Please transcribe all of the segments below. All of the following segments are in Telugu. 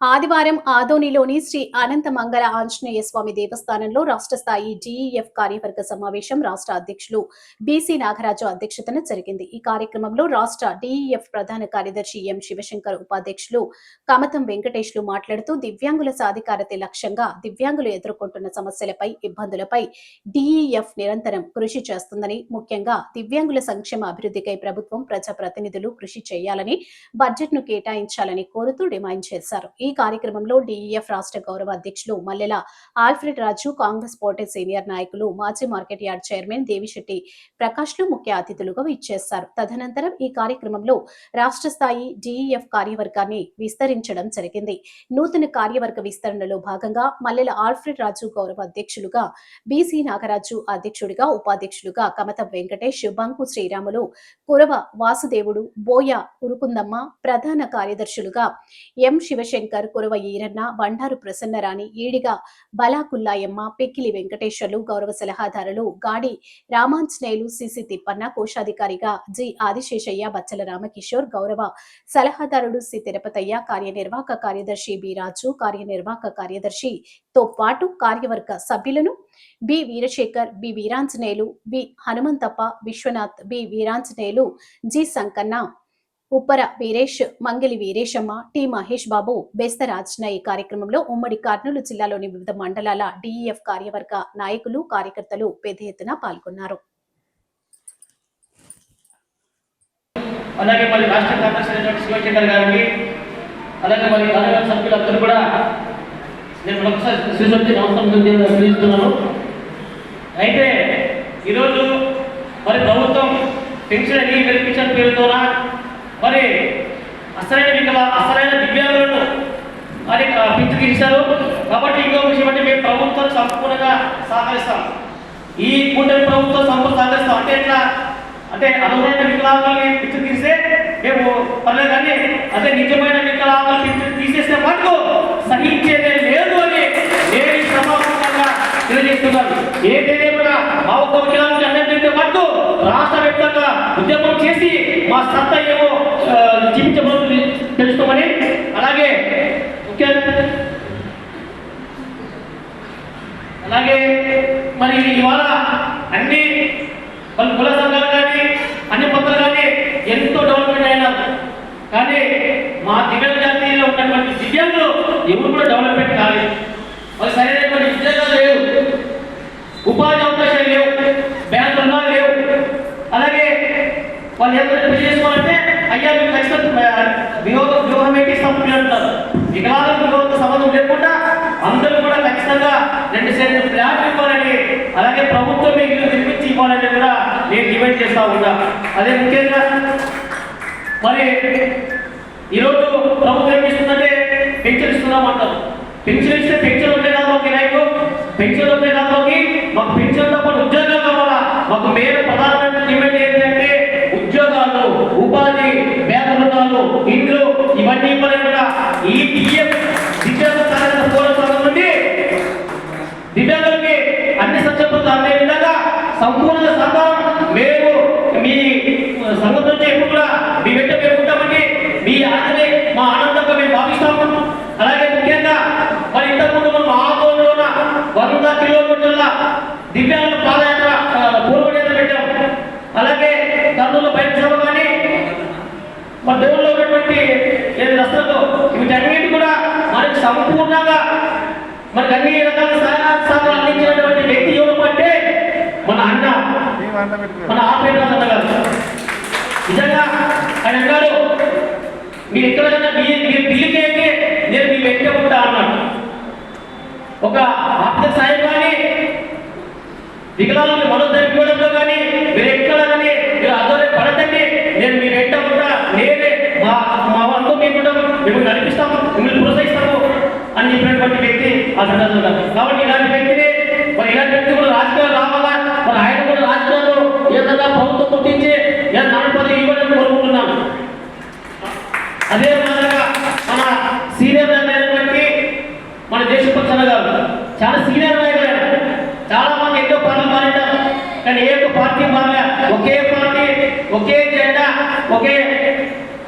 ఆదివారం ఆదోనిలోని శ్రీ అనంత మంగళ ఆంజనేయ స్వామి దేవస్థానంలో రాష్ట్ర స్థాయి జీఈఎఫ్ కార్యవర్గ సమావేశం రాష్ట్ర అధ్యక్షులు బీసీ నాగరాజు అధ్యక్షతన జరిగింది. ఈ కార్యక్రమంలో రాష్ట్ర డిఈఎఫ్ ప్రధాన కార్యదర్శి ఎం శివశంకర్ ఉపాధ్యక్షులు కమతం వెంకటేష్లు మాట్లాడుతూ దివ్యాంగుల సాధికారత లక్ష్యంగా దివ్యాంగులు ఎదుర్కొంటున్న సమస్యలపై ఇబ్బందులపై డిఈఎఫ్ నిరంతరం కృషి చేస్తుందని ముఖ్యంగా దివ్యాంగుల సంక్షేమ అభివృద్ధికై ప్రభుత్వం ప్రజాప్రతినిధులు కృషి చేయాలని బడ్జెట్ను కేటాయించాలని కోరుతూ డిమాండ్ చేశారు. ఈ ఈ కార్యక్రమంలో డిఈఎఫ్ రాష్ట్ర గౌరవ అధ్యక్షులు Mallela Alfred Raju Congress party senior నాయకులు మాజీ మార్కెట్ యార్డ్ చైర్మన్ దేవిశెట్టి ప్రకాష్లు ముఖ్య అతిథులుగా ఇచ్చేశారు తదనంతరం ఈ కార్యక్రమంలో రాష్ట్ర స్థాయి డిఈఎఫ్ కార్యవర్గాన్ని విస్తరించడం జరిగింది. నూతన కార్యవర్గ విస్తరణలో భాగంగా మల్లెల ఆల్ఫ్రెడ్ రాజు గౌరవ అధ్యక్షులుగా బీసీ నాగరాజు అధ్యక్షుడిగా ఉపాధ్యక్షులుగా కమతం వెంకటేష్ బంకు శ్రీరాములు కురవ వాసుదేవుడు బోయ ఉరుకుందమ్మ ప్రధాన కార్యదర్శులుగా ఎం శివశంకర్ కురవ ఈరన్న బండారు ప్రసన్నరాణి ఈడిగా బలాకుల్లాయమ్మ పెక్కిలి వెంకటేశ్వర్లు గౌరవ సలహాదారులు గాడి రామాంజనేయులు సిసి తిప్పన్న కోశాధికారిగా జి ఆదిశేషయ్య బచ్చల రామకిషోర్ గౌరవ సలహాదారుడు సి తిరుపతయ్య కార్యనిర్వాహక కార్యదర్శి బి రాజు కార్యనిర్వాహక కార్యదర్శితో పాటు కార్యవర్గ సభ్యులను B Veerasekhar B Veeranjaneyulu B Hanumanthappa Vishwanath B Veeranjaneyulu G Sankanna Uppara Veeresh Mangili Veeresamma T Mahesh Babu బెస్తరాజ్న ఈ కార్యక్రమంలో ఉమ్మడి కర్నూలు జిల్లాలోని వివిధ మండలాల డిఈఎఫ్ కార్యవర్గ నాయకులు కార్యకర్తలు పెద్ద ఎత్తున పాల్గొన్నారు. అలాగే మరి రాష్ట్ర అయినటువంటి శివశంకర్ గారికి అలాగే మరి కార్యవర్గ సభ్యులందరూ కూడా నేను ఒకసారి శ్రీశక్తి నమస్కారం అయితే ఈరోజు మరి ప్రభుత్వం పెన్షన్ ఎన్ని కల్పించిన మరి అసలైన వికల అసలైన దివ్యాంగులను మరి పిచ్చికిస్తారు కాబట్టి ఇంకో విషయం అంటే మేము ప్రభుత్వం సంపూర్ణంగా సహకరిస్తాం. ఈ కూటమి ప్రభుత్వం సంపూర్ణ సహకరిస్తాం. అంటే ఎట్లా? అంటే అనుభవమైన వికలాంగుల్ని పిచ్చి తీస్తే మేము పర్లేదు కానీ అదే నిజమైన వికలాంగులు పిచ్చి తీసేస్తే మటుకు సహించేదే లేదు అని నేను ఈ సభాముఖంగా తెలియజేస్తున్నాను. ఏదైనా మా ఒక్క వికలాంగులు అన్నింటితో మటుకు రాష్ట్ర వ్యాప్తంగా ఉద్యమం చేసి మా సత్తా ఏమో జీవించబోతుంది తెలుసుకోమని. అలాగే ముఖ్య అలాగే మరి ఇవాళ అన్ని వాళ్ళ కుల సంఘాలు కానీ అన్ని పత్రాలు కానీ ఎంతో డెవలప్మెంట్ అయినారు. కానీ మా దివ్యాంగ జాతీయంలో ఉన్నటువంటి దివ్యాంగులు ఎవరు కూడా డెవలప్మెంట్ కాలేదు. వాళ్ళు సరైనటువంటి ఉద్యోగాలు లేవు. ఉపాధి అవకాశాలు లేవు. బ్యాంక్ రుణాలు లేవు. అలాగే వాళ్ళు ఎవరైనా పెళ్ళి చేసుకోవాలంటే అయ్యా మీరు ఖచ్చితంగా వినోద వ్యూహం ఏంటి అంటారు. వికలాంగ వినోద సంబంధం లేకుండా అందరూ కూడా ఖచ్చితంగా రెండు సెంట్లు ఫ్లాట్ ఇవ్వాలని అలాగే ప్రభుత్వం ఇల్లు నిర్మించి ఇవ్వాలని కూడా నేను డిమాండ్ చేస్తా ఉన్నా. అదే ముఖ్యంగా మరి ఈరోజు ప్రభుత్వం ఏం చేస్తుందంటే పెన్షన్ ఇస్తున్నామంటారు పెన్షన్ ఇస్తే పెన్షన్ ఉంటే కాదు మాకు నాయకు. పెన్షన్ ఉంటే కాదు మాకు పెన్షన్ పెన్షన్తో పాటు ఉద్యోగాలు కావాలా? మాకు మేలు ప్రధానమైన డిమాండ్ ఏంటంటే ఉద్యోగాలు ఉపాధి వేత రుణాలు ఇవన్నీ పరంగా ఈ పిఎం దివ్యాంగ సాధన పోరాటం నుండి దివ్యాంగులకి అన్ని సంక్షేమాలు అందే విధంగా సంపూర్ణ సహకారం మేము మీ సంఘం నుంచి ఎప్పుడు కూడా మీ వెంట పెరుగుతామండి మీ ఆనందమే మా ఆనందంగా మేము భావిస్తాము అలాగే ముఖ్యంగా మరి ఇంతకుముందు మనం ఆందోళన వంద కిలోమీటర్ల దివ్యాంగుల పాదయాత్ర ఆ, పూర్వయాత్ర పెట్టాం. అలాగే కర్నూలు బయట మన దేవుల్లో ఉన్నటువంటి ఏది రస్తాలు వీటన్నిటి కూడా మనకు సంపూర్ణంగా మనకు అన్ని రకాల సహాయ సహకారాలు అందించినటువంటి వ్యక్తి ఎవరు అంటే మన అన్న. మన ఆపరేటర్ అన్న గారు నిజంగా ఆయన అన్నారు మీరు ఎక్కడైనా మీ మీరు పిల్లికేయండి నేను మీ వెంట ఉంటా అన్నాడు. ఒక ఆర్థిక సాయం కానీ వికలాంగులు మనోధైర్యం ఇవ్వడంలో కానీ మీరు ఎక్కడ కానీ మీరు అదోరే పడతండి నేను మీ వెంట ఉంటా నేనే మిమ్మల్ని నడిపిస్తాము? మిమ్మల్ని ప్రోత్సహిస్తాము? అని చెప్పినటువంటి వ్యక్తి ఆ సందర్భంగా కాబట్టి ఇలాంటి వ్యక్తిని మరి ఇలాంటి వ్యక్తి కూడా రాజకీయాలు రావాలా? మరి ఆయన కూడా రాజకీయాలు ఏదన్నా ప్రభుత్వం గుర్తించి ఏదైనా నడపది ఇవ్వడం కోరుకుంటున్నాను అదే మాదిరిగా మన సీనియర్ అయినటువంటి మన దేశపక్షణ గారు చాలా సీనియర్ నాయకులు చాలా మంది ఎన్నో పార్టీలు మారింటారు కానీ ఏ ఒక్క పార్టీ మారలే. ఒకే పార్టీ ఒకే జెండా ఒకే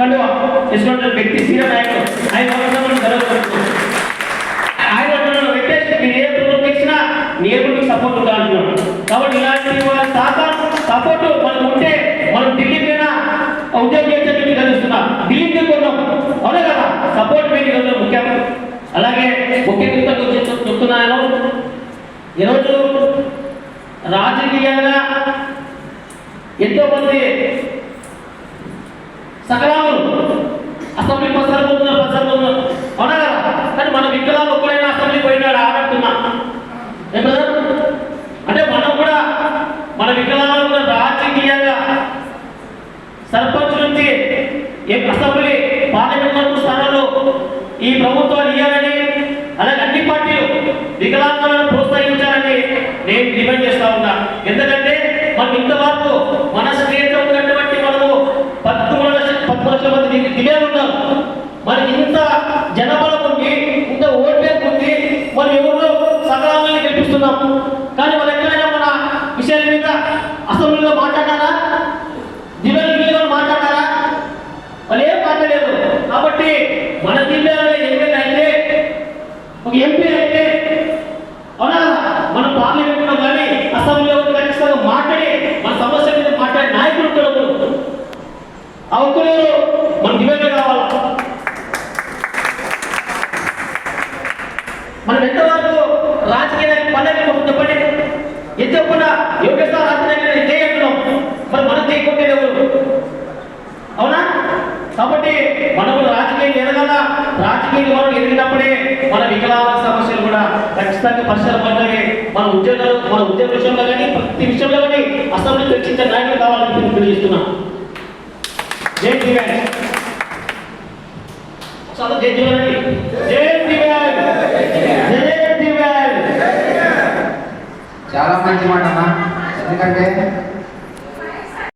కడువ ఇటువంటి వ్యక్తి సీఎం నాయకుడు ఆయన సంవత్సరం జరగవచ్చు ఆయన పెట్టేసి మీరు ఏ ప్రభుత్వం ఇచ్చినా నీ ప్రభుత్వం సపోర్ట్ ఉండాలంటున్నాడు కాబట్టి ఇలాంటి వాళ్ళ తాత సపోర్ట్ మనం ఉంటే మనం ఢిల్లీ మీద ఉద్యోగం చేసేటువంటి కలుస్తున్నా ఢిల్లీకి కొన్నాం అవునా కదా? సపోర్ట్ మీద ఈరోజు ముఖ్యం. అలాగే ముఖ్యంగా చెప్తున్నాను. ఈరోజు రాజకీయంగా ఎంతోమంది సకలాలు. అసెంబ్లీ పసారు పోతున్నారు పసారు పోతున్నారు అవునా కదా? కానీ మన వికలాలు ఒక్కడైనా అసెంబ్లీ పోయినాడు ఆడట్టున్నా అంటే మనం కూడా మన వికలాలు కూడా రాజకీయంగా సర్పంచ్ నుంచి ఏ అసెంబ్లీ పార్లమెంట్ వరకు స్థానంలో ఈ ప్రభుత్వాలు ఇవ్వాలని అలాగే అన్ని పార్టీలు వికలాంగులను ప్రోత్సహించాలని నేను డిమాండ్ చేస్తా ఉన్నా. ఎందుకంటే మనం ఇంతవరకు మన స్టేట్లో ఉన్నటువంటి మనము పదమూడు లక్షల పదమూడు లక్షల మంది దిగి- ఉన్నాం మనకి ఇంత జనబలం ఉంది ఇంత ఓట్ బ్యాంక్ ఉంది మనం ఎవరు సకాలంలో గెలిపిస్తున్నాం కానీ వాళ్ళు ఎక్కడైనా మన విషయాల మీద అసెంబ్లీలో మాట్లాడారా దివ్యాంగ గిరిలో మాట్లాడారా వాళ్ళు ఏం మాట్లాడలేదు కాబట్టి మన జిల్లాలో ఎమ్మెల్యే అయితే ఒక ఎంపీ అయితే అవునా మన పార్లమెంట్లో కానీ అసెంబ్లీలో కానీ ఖచ్చితంగా మాట్లాడి మన సమస్య మీద మాట్లాడే నాయకులు ఉంటారు ఆ ఒక్కరు మన దివ్యాంగ కావాలి మనం ఎంతవరకు రాజకీయ పల్లెకి చెప్పండి ఎంత చెప్పకుండా యోగేశ్వర రాజకీయ చేయగలుగుతున్నాం మరి మనం చేయకుంటే అవునా? కాబట్టి మనము రాజకీయం ఎదగల రాజకీయ మనం ఎదిగినప్పుడే మన వికలాంగ సమస్యలు కూడా ఖచ్చితంగా పరిసరం పడ్డాయి మన ఉద్యోగాలు మన ఉద్యోగ విషయంలో కానీ ప్రతి విషయంలో కానీ అసెంబ్లీ చర్చించే నాయకులు కావాలని నేను తెలియజేస్తున్నా. జై జీవన్ జై జీవన్ జై దివ్యాంగ్ జై దివ్యాంగ్ చాలా మంచి మాట అన్న ఎందుకంటే